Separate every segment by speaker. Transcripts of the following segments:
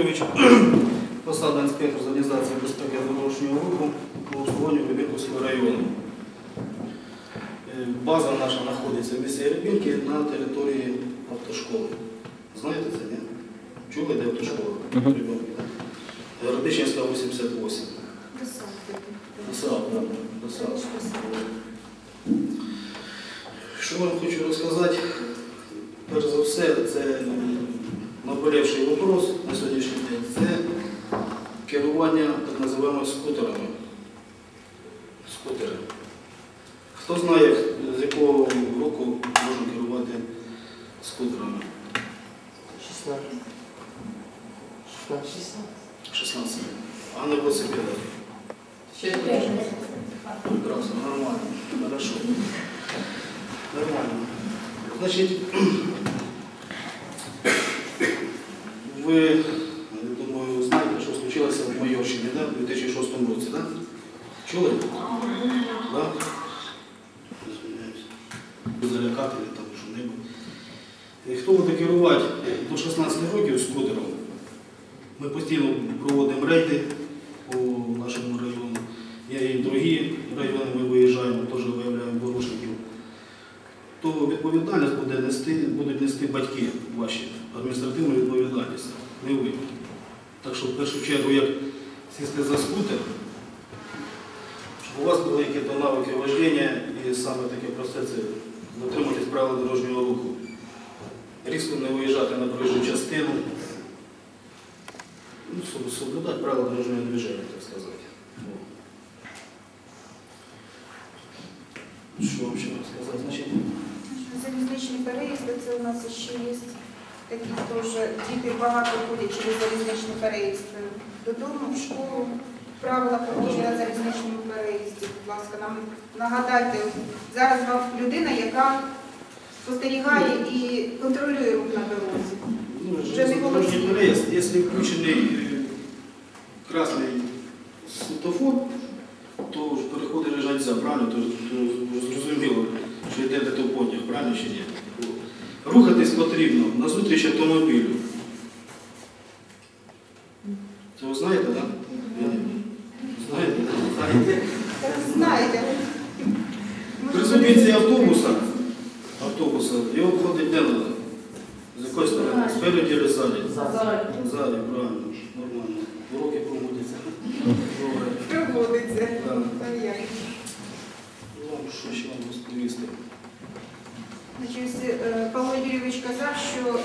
Speaker 1: Юрійович, посада інспектор з організації безпеки дорожнього руху по обслуговуванню Рибінковського району. Е, База наша знаходиться в місті Рибінки на території автошколи. Знаєте це, ні? Чули, де автошкола?
Speaker 2: Мгм.
Speaker 1: Рибінки, так. 88. Досад, да, досад. Що вам хочу розказати? Перш за все, це наболівший вопрос на сьогоднішній день. Це керування так називаємо скутерами. Скутери. Хто знає, з якого року можна керувати скутерами?
Speaker 3: 16. 16.
Speaker 1: 16. А на велосипедах? Прекрасно, нормально, хорошо. Нормально. Значить, ви, я думаю, знаєте, що случилося в Майорщині, да? в 2006 році? Да? Чули? Да? Залякати там що-небудь. Хто буде керувати до 16 років скутером? Ми постійно проводимо рейди по нашому району. Є і другі райони, ми виїжджаємо, теж виявляємо порушників. То відповідальність буде нести, будуть нести батьки ваші, адміністративну відповідальність, не ви. Так що в першу чергу, як сісти за скутер, щоб у вас були якісь навики вождення і саме таке просте це дотримуватись правил дорожнього руху. Різко не виїжджати на проїжджу частину. Ну, соблюдати правила дорожнього движения, так сказати. Що вам ще? Значить,
Speaker 4: Залізничні переїзди, це у нас ще є такі теж діти багато ходять через залізничний переїзд додому, в школу. Правила поводження на залізничному переїзді. Будь ласка, нам нагадайте, зараз вам людина, яка спостерігає і контролює рух на дорозі.
Speaker 1: ну,
Speaker 4: Вже не
Speaker 1: дорожній переїзд, якщо включений е, красний світофор, то переходи лежать за, правильно, то, то зрозуміло, що йдете до потяг, правильно чи ні? Рухатись потрібно на зустріч автомобілю. Це ви знаєте, так? Знаєте? Знаєте?
Speaker 4: Знаєте,
Speaker 1: При зупинці автобуса, автобуса, його обходить де надо? З якої сторони? Спереді чи ззаді? Ззаді, правильно, нормально. Уроки проводяться.
Speaker 4: Проводиться.
Speaker 1: Так.
Speaker 4: Та як?
Speaker 1: Ну, що ще вам розповісти?
Speaker 4: Значить, ось, е, Павло Юрійович казав, що е,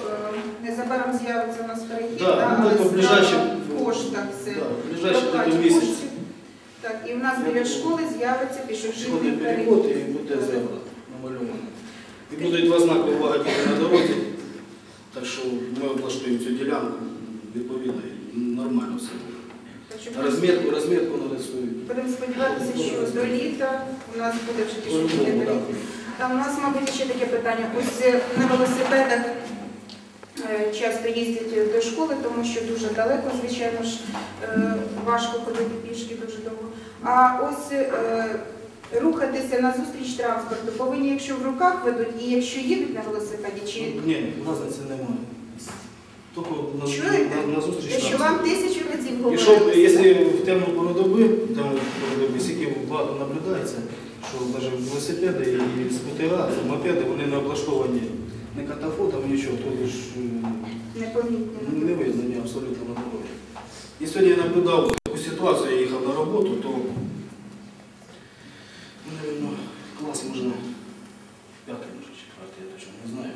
Speaker 4: незабаром з'явиться у нас перехід,
Speaker 1: Да,
Speaker 4: да,
Speaker 1: ну,
Speaker 4: але
Speaker 1: то
Speaker 4: справа
Speaker 1: ближайші-
Speaker 4: в коштах все.
Speaker 1: Так, ближайші
Speaker 4: Доплаті
Speaker 1: до місяць.
Speaker 4: коштів. Так, і в нас біля школи з'явиться пішохідний перехід.
Speaker 1: переход і буде зебра намальована. І будуть два знаки вагаті на дорозі. Так що ми облаштуємо цю ділянку відповідно і нормально все буде.
Speaker 4: Так що
Speaker 1: Розмітку, розмітку нарисують.
Speaker 4: Будемо сподіватися, що до літа у нас буде вже пішохідний
Speaker 1: По-любому,
Speaker 4: перехід. Там у нас, мабуть, ще таке питання. Ось е, на велосипедах часто їздять до школи, тому що дуже далеко, звичайно ж, е, важко ходити пішки дуже довго. А ось е, рухатися на зустріч транспорту повинні, якщо в руках ведуть, і якщо їдуть на велосипеді, чи
Speaker 1: Ні, разниці немає. Тільки на,
Speaker 4: Чуєте?
Speaker 1: на, на зустріч
Speaker 4: якщо
Speaker 1: там.
Speaker 4: вам тисячу разів говорили,
Speaker 1: якщо в темну пору доби, пору скільки багато наблюдається, що навіть велосипеди і скутера, мопеди, вони не облаштовані не катафотом, нічого, то ж е, не видно ні абсолютно на дорозі. І сьогодні я наблюдав таку ситуацію, я їхав на роботу, то, ну, клас можна п'ятий, може, четвертий, я точно не знаю.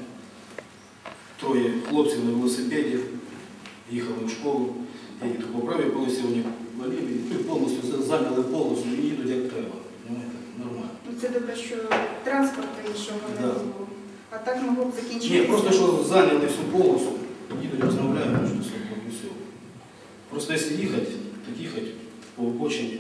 Speaker 1: Троє хлопців на велосипеді їхали в школу, я їду по правій полосі, вони по і повністю зайняли полосу і їдуть як треба. Нормально.
Speaker 4: Ну, Це добре, що транспорту іншого не було. А так могло б закінчитися.
Speaker 1: Ні, просто що зайняти всю полосу, їдуть, розмовляють що і все. Просто якщо їхати, так їхати по обочині